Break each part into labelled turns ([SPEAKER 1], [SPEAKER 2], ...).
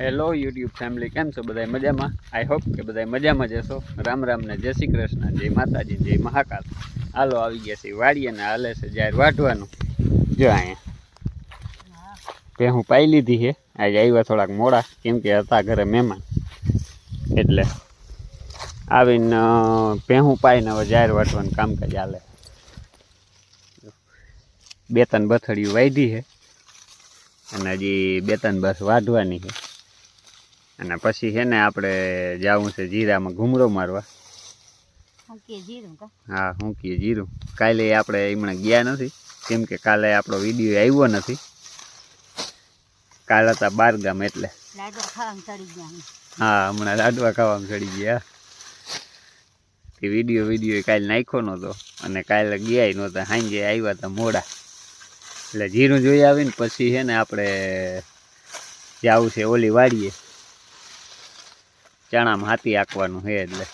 [SPEAKER 1] Hello YouTube family કેમ છો? બધા મજામાં? આઈ હોપ કે બધા મજામાં જશો રામ રામ ને જય શ્રી કૃષ્ણ, જય માતાજી, જય મહાકાલ. હાલો, આવી ગયા છે વાડી અને હાલે છે જાહેર વાઢવાનું. જો અહીંયા. તે હું પાઈ લીધી છે. આજે આવ્યા થોડાક મોડા, કેમ કે હતા ઘરે મહેમાન. એટલે આવીને ભેહું પાઈને હવે જાહેર વાટવાનું કામકાજ હાલે. બે ત્રણ બથડિયું વાઢી છે. અને હજી બે ત્રણ બસ વાઢવાની છે. અને પછી છે ને આપણે જવું છે જીરામાં ઘૂમરો મારવા.
[SPEAKER 2] જીરું
[SPEAKER 1] હા હું કીએ જીરું. કાલે આપણે હમણાં ગયા નથી. કેમ કે કાલે આપણો વીડિયો આવ્યો નથી. કાલ હતા બાર ગામ એટલે. હા હમણાં લાડવા ખાવામાં ચડી ગયા. એ વીડિયો વીડિયો કાલે નાખ્યો નહોતો. અને કાલે ગયા નહોતા. સાંજે આવ્યા હતા મોડા. એટલે જીરું જોઈ આવીને પછી છે ને આપણે જવું છે ઓલી વાડીએ. ચણામાં હાથી આંકવાનું છે એટલે.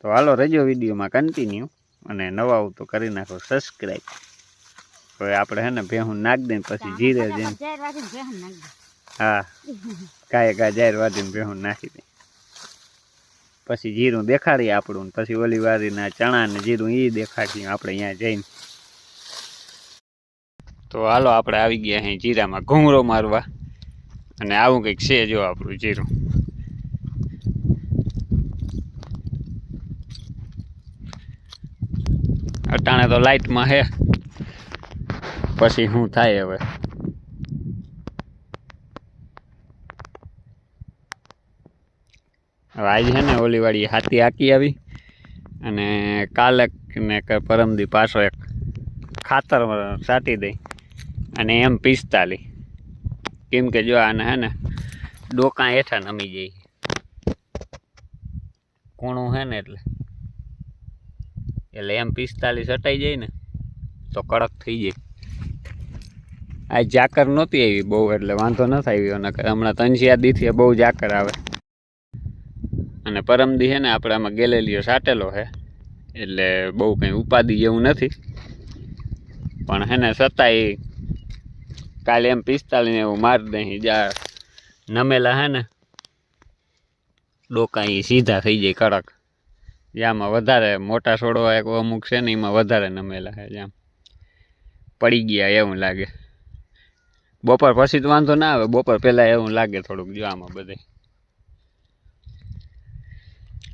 [SPEAKER 1] તો હાલો રજો વિડીયોમાં કન્ટિન્યુ અને નવા તો કરી નાખો સબસ્ક્રાઈબ હવે આપણે હે ને ભેહું નાખ દે પછી જીરે જઈને. હા. કાંઈ કાંઈ જાહેર વાટીને ભેહું નાખી દે. પછી જીરું દેખાડીએ આપણું પછી ઓલી વારીના ચણા ને જીરું એ દેખાડીએ આપણે અહીંયા જઈને. તો હાલો આપણે આવી ગયા અહીં જીરામાં ઘૂંઘરો મારવા. અને આવું કંઈક છે જો આપણું જીરું. અટાણે તો લાઇટમાં હે. પછી શું થાય હવે? હવે આજે છે ને ઓલી વાળી હાથી હાકી આવી અને કાલે ને પરમદી પાછો એક ખાતર સાટી દઈ અને એમ પિસ્તાલી કેમ કે જો આને હે ને ડોકા હેઠા નમી જાય. કૂણું હે ને એટલે? એટલે એમ પિસ્તાલીસ હટાઈ જાય ને, તો કડક થઈ જાય. આ જાકર નહોતી આવી બહુ, એટલે વાંધો ન થાય અને હમણાં તંજિયા દીથી બહુ જાકર આવે. અને પરમદી છે ને, આપણે આમાં ગેલેલીઓ સાટેલો છે એટલે બહુ કંઈ ઉપાધિ જેવું નથી. પણ હે ને છતાંય કાલે એમ પિસ્તાલીને એવું મારી દઈ જા, નમેલા હે ને, ડોકા સીધા થઈ જાય કડક. જ્યાંમાં વધારે મોટા છોડવા એક અમુક છે ને એમાં વધારે નમેલા છે જ્યાં પડી ગયા એવું લાગે. બપોર પછી તો વાંધો ના આવે, બપોર પહેલાં એવું લાગે થોડુંક જો આમાં બધે.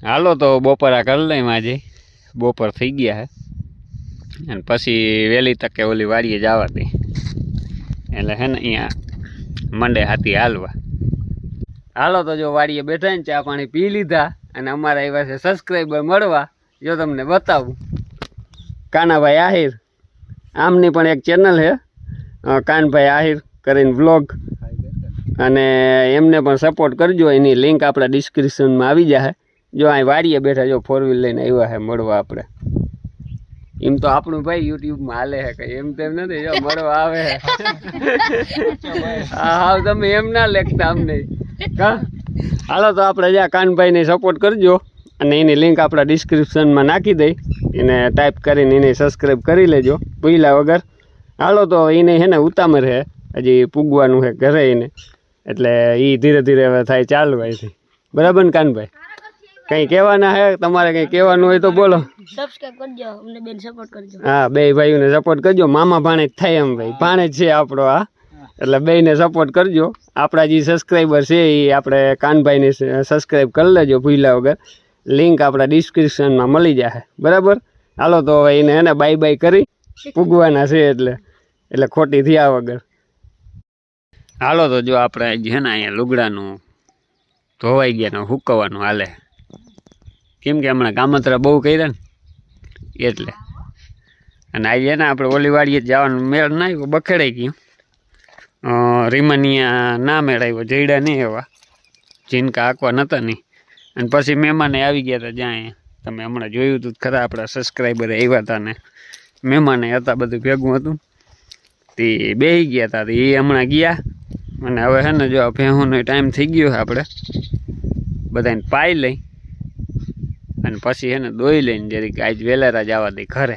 [SPEAKER 1] હાલો તો બપોરા કરી લઈ માજી બપોર થઈ ગયા હે. અને પછી વહેલી તકે ઓલી વાડીએ જવા દે. એટલે હે ને અહીંયા મંડે હાથી હાલવા. હાલો તો જો વાડીએ બેઠા ને ચા પાણી પી લીધા. અને અમારા એવા છે સબસ્ક્રાઈબર મળવા જો તમને બતાવું. કાનાભાઈ આહિર આમની પણ એક ચેનલ છે. કાનભાઈ આહિર કરીને વ્લોગ અને એમને પણ સપોર્ટ કરજો એની લિંક આપણા ડિસ્ક્રિપ્શનમાં આવી જશે જો અહીં વાડીએ બેઠા જો ફોર વ્હીલ લઈને આવ્યા છે મળવા આપણે. એમ તો આપણું ભાઈ યુટ્યુબમાં હાલે છે કઈ એમ તેમ નથી જો મળવા આવે હા તમે એમ ના લેખતા અમને. કા હાલો તો આપણે જ્યાં કાનભાઈને સપોર્ટ કરજો અને એની લિંક આપણા ડિસ્ક્રિપ્શનમાં નાખી દઈ. એને ટાઈપ કરીને એને સબસ્ક્રાઈબ કરી લેજો ભૂલ્યા વગર. હાલો તો એને છે ને ઉતામર છે હજી પૂગવાનું છે ઘરે એને. એટલે એ ધીરે ધીરે હવે થાય ચાલુ અહીંથી. બરાબર ને કાનભાઈ? કંઈ કહેવાના હે? તમારે કંઈ કહેવાનું હોય તો બોલો.
[SPEAKER 2] સબસ્ક્રાઇબ કરજો અમને બેન સપોર્ટ કરજો.
[SPEAKER 1] હા બે ભાઈઓને સપોર્ટ કરજો. મામા ભાણે જ થાય એમ ભાઈ. ભાણે જ છે આપણો આ. એટલે બેને સપોર્ટ કરજો. આપણા જે સબસ્ક્રાઈબર છે એ આપણે કાનભાઈને સબસ્ક્રાઈબ કરી લેજો ભૂલ્યા વગર. લિંક આપણા ડિસ્ક્રિપ્શનમાં મળી જશે બરાબર? હાલો તો હવે એને એને બાય બાય કરી. પૂગવાના છે એટલે એટલે ખોટી થયા વગર. હાલો તો જો આપણે છે ને અહીંયા લુગડાનું ધોવાઈ ગયા ને હુકવવાનું હાલે. કેમ કે હમણાં કામતરા બહુ કર્યા ને. એટલે. અને આજે ને આપણે ઓલી વાડીએ જ જવાનું, મેળ ના બખેડાઈ ગયું. રીમનિયા ના મેળાવ્યો જઈડા નહીં એવા. જીનકા આંકવા નહોતા નહીં અને પછી મહેમાને આવી ગયા હતા જ્યાં. તમે હમણાં જોયું હતું ખરા, આપણા સબસ્ક્રાઈબર આવ્યા હતા ને. મહેમાને હતા બધું ભેગું હતું. તે બેસી ગયા હતા એ હમણાં ગયા. અને હવે છે ને જો ભેહુંનો ટાઈમ થઈ ગયો આપણે. બધાને પાઈ લઈ. અને પછી છે ને દોઈ લઈને જરીક આજ વેલેરા જવા દઈ ઘરે.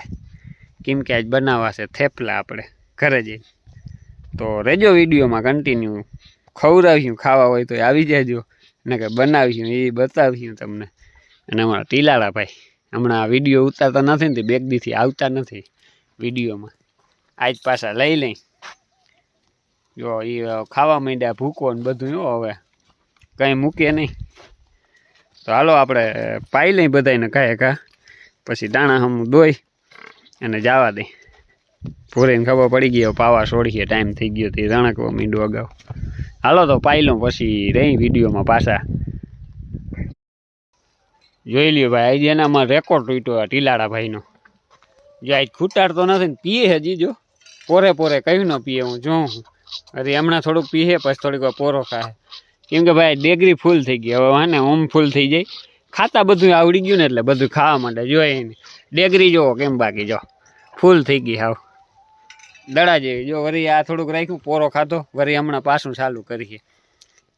[SPEAKER 1] કેમ કે આજ બનાવવા છે થેપલા આપણે, ઘરે જઈને. તો રેજો વિડીયોમાં કન્ટિન્યુ ખવડાવીશું, ખાવા હોય તો આવી જાજો. ને કે બનાવીશું, એ બતાવીશું તમને. અને અમારા ટીલાળા ભાઈ, હમણાં વીડિયો ઉતારતા નથી ને બેગ દીથી આવતા નથી વિડીયોમાં. આજ પાછા લઈ લઈ. જો, એ ખાવા માંડ્યા, ભૂકો ને બધું જો હવે. કંઈ મૂકીએ નહીં. તો હાલો આપણે પાઈ લઈ બધાને કાંઈ કા પછી દાણા હમ દોઈ અને જવા દઈ પૂરીને ખબર પડી ગયો પાવા છોડીએ ટાઈમ થઈ ગયો તે રણકવા મીંડું અગાઉ. હાલો તો પાઈ લઉં પછી રહી વિડીયોમાં પાછા. જોઈ લ્યો ભાઈ, આજે એનામાં રેકોર્ડ તૂટ્યો આ ટીલાળા ભાઈનો. જો આજ ખૂટાડતો નથી ને, પીએ હજી જો. પોરે પોરે કયું ન પીએ હું જોઉં અરે હમણાં થોડુંક પીએ, પછી થોડીક વાર પોરો ખાય. કેમ કે ભાઈ, ડેગરી ફૂલ થઈ ગઈ, હવે હા ને, ઓમ ફૂલ થઈ જાય. ખાતા બધું આવડી ગયું ને એટલે બધું ખાવા માટે જોઈએ ને. ડેગરી જોવો કેમ બાકી, જો. ફૂલ થઈ ગઈ, હાવ. દડા જેવી. જો વળી આ થોડુંક રાખ્યું, પોરો ખાધો વળી હમણાં પાછું ચાલુ કરીએ.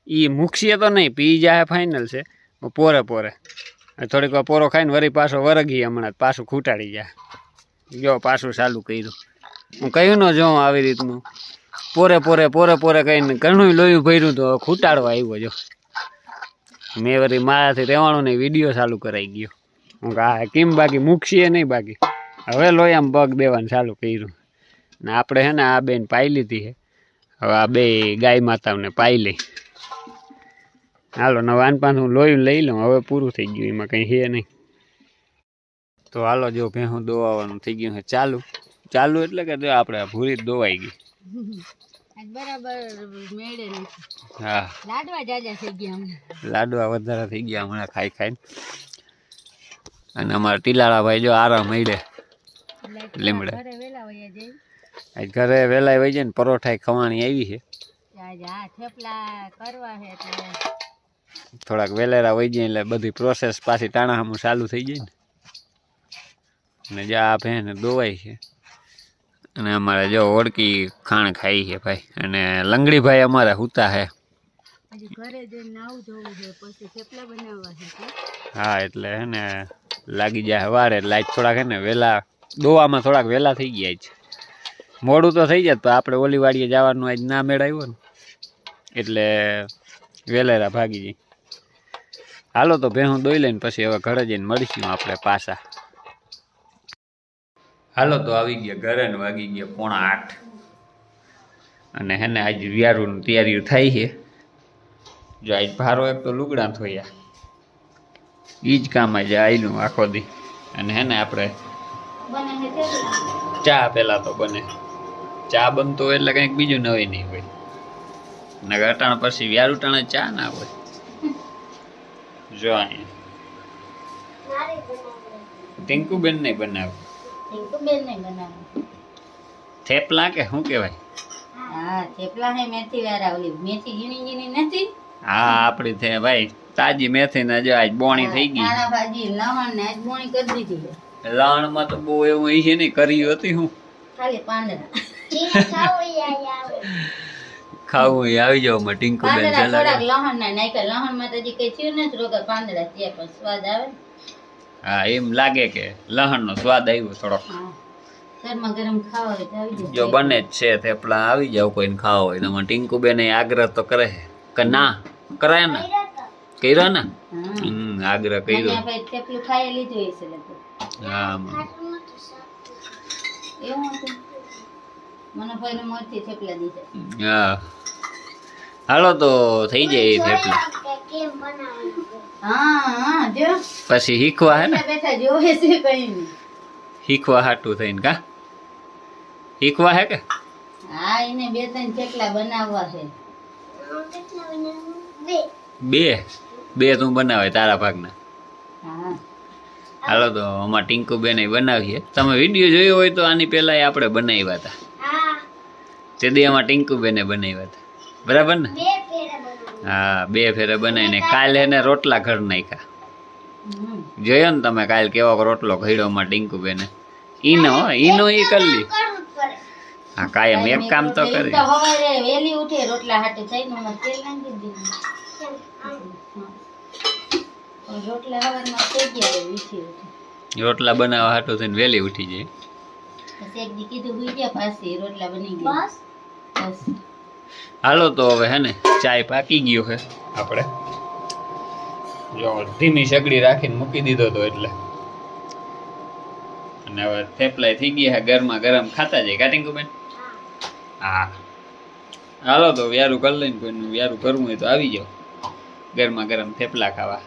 [SPEAKER 1] એ મૂકશે તો નહીં, પી જાય ફાઇનલ છે. પોરે પોરે. થોડીક વાર પોરો ખાઈને વરી પાછો વરગી હમણાં, પાછું ખૂટાડી જાય. જો પાછું ચાલુ કર્યું. હું કહ્યું ન જોઉં આવી રીતનું. પોરે પોરે પોરે પોરે કહીને ઘણું લોહી ભર્યું તો ખૂટાડવા આવ્યો જો. મેં વળી મારાથી રહેવાનું નહીં, વીડિયો ચાલુ કરાઈ ગયો. હું કહા કેમ બાકી? મૂકશીએ નહીં બાકી? હવે લોહીમાં પગ દેવાનું ચાલુ કર્યું. ને આપણે હે ને આ બેન પાઈ લીધી છે હવે આ બે ગાય માતાઓને પાઈ લઈ. હાલો ને વાનપાન હું લોહી લઈ લઉં. હવે પૂરું થઈ ગયું એમાં કંઈ છે નહીં. તો હાલો જો ભેહું દોવાનું થઈ ગયું છે ચાલુ. ચાલુ એટલે કે જો આપણે ભૂરી જ દોવાઈ ગઈ. હા.
[SPEAKER 2] લાડવા
[SPEAKER 1] વધારે થઈ ગયા હમણાં ખાઈ ખાઈને. અને અમારા ટીલાળા ભાઈ જો આરામ મળે. લીમડે.
[SPEAKER 2] ઘરે વેલા
[SPEAKER 1] આજ ઘરે વહેલા વહી જાય ને પરોઠા ખવાણી આવી છે. થોડાક વેલેરા વહી જાય એટલે બધી પ્રોસેસ પાછી ટાણાહામું ચાલુ થઈ જાય ને. અને આપે ભેન દોવાય છે. અને અમારે જો ઓળકી ખાણ ખાઈ છે ભાઈ. અને લંગડી ભાઈ અમારે હુતા છે હા એટલે હે ને લાગી જાય વાર એટલે આજ થોડાક હે ને વહેલા દોવામાં થોડાક વહેલા થઈ ગયા છે. મોડું તો થઈ જાય તો આપણે ઓલી વાડીએ જવાનું આજ ના મેળાવ્યો ને. એટલે વેલેરા ભાગી જઈ હાલો તો ભેહું દોઈ લઈને પછી હવે ઘરે જઈને મળીશું આપણે પાછા. હાલો તો આવી ગયા ઘરે ને વાગી ગયા પોણા આઠ. અને હેને આજ વ્યારુની તૈયારીઓ થાય છે. જો આજ ભારો એક તો લુગડા થયા ઈ જ કામ આજે આયલું આખો દી. અને હેને આપણે ચા પહેલાં તો બને. ચા બનતો હોય એટલે કંઈક બીજું નવી નહીં હોય. ને અટાણ પછી વ્યાર ઉટાણે ચા ના હોય. જો અહીંયા. ટિંકુબેન બનાવે.
[SPEAKER 2] બનાવું.
[SPEAKER 1] થેપલા કે શું કહેવાય?
[SPEAKER 2] હા થેપલા ને મેથી વાળા ઓલી. મેથી ઝીણી ઝીણી નથી?
[SPEAKER 1] હા આપણી થે ભાઈ તાજી મેથી ને જો આજ બોણી થઈ ગઈ.
[SPEAKER 2] ભાજી લવણ ને આજ બોણી કરી દીધી છે.
[SPEAKER 1] લણમાં તો બહુ એવું છે ને કર્યું હતી હું.
[SPEAKER 2] ખાલી પાંદડા.
[SPEAKER 1] ખાવું એ આવી. જાવમાં ટિંકુબેન
[SPEAKER 2] બેન થોડાક
[SPEAKER 1] ચલાવે
[SPEAKER 2] લહણ ના નાખ્યા લહણમાં તો કઈ થયું નથી રોગા પાંદડા ત્યાં પણ સ્વાદ આવે.
[SPEAKER 1] હા એમ લાગે કે લહણનો સ્વાદ આવ્યો થોડોક.
[SPEAKER 2] હા ગરમા ગરમ ખાવા હોય તો આવી
[SPEAKER 1] જો બને જ છે થેપલા આવી જાવ કોઈને ખાવા હોય તો. ટિંકુબેન આગ્રહ તો કરે કે ના કરાય ને. કર્યો ને? હમ આગ્રહ કર્યો.
[SPEAKER 2] થેપલું ખાઈ લીધું હશે
[SPEAKER 1] હા
[SPEAKER 2] એવું હતું. મને મોરથી થેપલા દીધા.
[SPEAKER 1] હા. હાલો તો થઈ જાય એ થેપલા.
[SPEAKER 2] હા હા જો.
[SPEAKER 1] પછી શીખવા હે ને?
[SPEAKER 2] બેઠા બેઠા જોવે છે કઈ
[SPEAKER 1] શીખવા હાટું થઈને કા? શીખવા હે કે?
[SPEAKER 2] હા એને બે ત્રણ થેપલા બનાવવા છે.
[SPEAKER 1] બે. બે. તું બનાવે તારા ભાગના.
[SPEAKER 2] હા.
[SPEAKER 1] હાલો તો અમાર ટિંકુબેન બનાવીએ. તમે વીડિયો જોયો હોય તો આની પહેલાં આપણે બનાવ્યા હતા. તે દી અમાર ટિંકુબેને બનાવ્યા હતા. બરાબર ને? હા બે ફેરે બનાવીને કાલે એને રોટલા ઘર નાખ્યા. જોયો ને તમે કાલ કેવો રોટલો ઘડ્યો માં ટીંકુબેને? ઈનો હો, ઈનો ઈ કરી લી હા કાયમ એક કામ તો કરી
[SPEAKER 2] વેલી ઉઠે રોટલા હાટે જઈને તેલ નાખી દીધું. રોટલા સવારમાં થઈ ગયા હોય ઉઠી.
[SPEAKER 1] રોટલા બનાવવા હાટો થઈને વહેલી ઉઠી જાય.
[SPEAKER 2] દી કીધું ગયા પાસે રોટલા બની ગયા. બસ.
[SPEAKER 1] હાલો તો હવે હે ને ચાય પાકી ગયો છે આપણે. જો ધીમી સગડી રાખીને મૂકી દીધો તો એટલે. અને હવે થેપલાય થઈ ગયા ગરમા ગરમ. ખાતા જાય કાટિંગ બેન હા. હાલો તો વ્યારું કરી લઈને કોઈનું વ્યારું કરવું હોય તો આવી જાઓ. ગરમા ગરમ થેપલા ખાવા.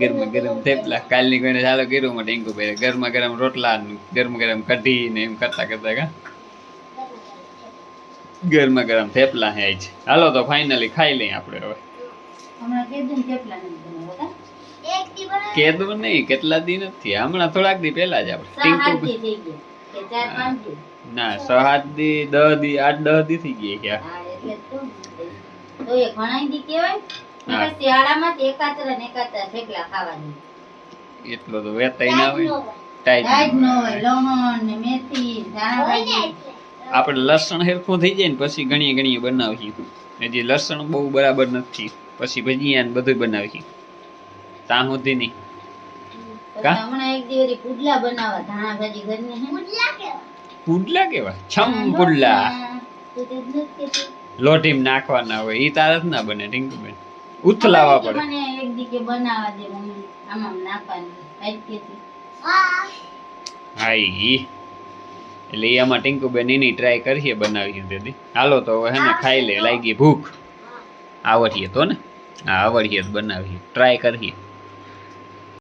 [SPEAKER 1] ગરમા ગરમ થેપલા. કાલની કોઈને ચાલો કર્યું માટે ટીંકુ ભાઈ ગરમા ગરમ રોટલા ગરમ ગરમ કઢી ને એમ કરતા કરતા કા? ગરમા ગરમ થેપલા હે છે હાલો તો ફાઇનલી ખાઈ લઈએ આપણે હવે. કેદું નહીં કેટલા દી નથી. હમણાં થોડાક દી પહેલા જ આપણે. ટીંકુ
[SPEAKER 2] દી થઈ ગયા. કે ચાર પાંચ દી.
[SPEAKER 1] ના છ સાત દી દસ દી આઠ દસ દી થઈ ગઈ ક્યાં.
[SPEAKER 2] એટલે તો. તો એ ઘણા દી કહેવાય? ને
[SPEAKER 1] હા.
[SPEAKER 2] પછી શિયાળામાં જ એકાત્ર ને એકાત્ર થેપલા ખાવાની.
[SPEAKER 1] એટલો તો વેતાઈ ના હોય ટાઈટ
[SPEAKER 2] ન હોય. લવણ ને મેથી ધાણા ભાજી
[SPEAKER 1] આપણે લસણ હેરખું થઈ જાય ને પછી ઘણી ઘણી બનાવીએ હજી લસણ બહુ બરાબર નથી. પછી ભજીયા ને બધું બનાવી ત્યાં સુધી નહીં. કા?
[SPEAKER 2] હમણાં એક દી પુડલા બનાવવા. ધાણા ભાજી ઘરની હે
[SPEAKER 1] પુડલા કેવા? છમ પુડલા.
[SPEAKER 2] તું તે જ.
[SPEAKER 1] લોટીમાં નાખવાના હોય. ઈ તારત ના બને ટીંકુબેન ઉથલાવા પડે.
[SPEAKER 2] મને એક દી બનાવવા દે મમ્મી આમાં નાખવાની. કાંઈ જ કહેતી.
[SPEAKER 1] હા ઈ. એટલે એમાં આમાં ટીંકુબેન એની ટ્રાય કરીએ બનાવીએ દીદી. હાલો તો હવે હે ને ખાઈ લે લાગી ભૂખ. આવડીએ તો ને? હા આવડીએ બનાવીએ. ટ્રાય કરીએ.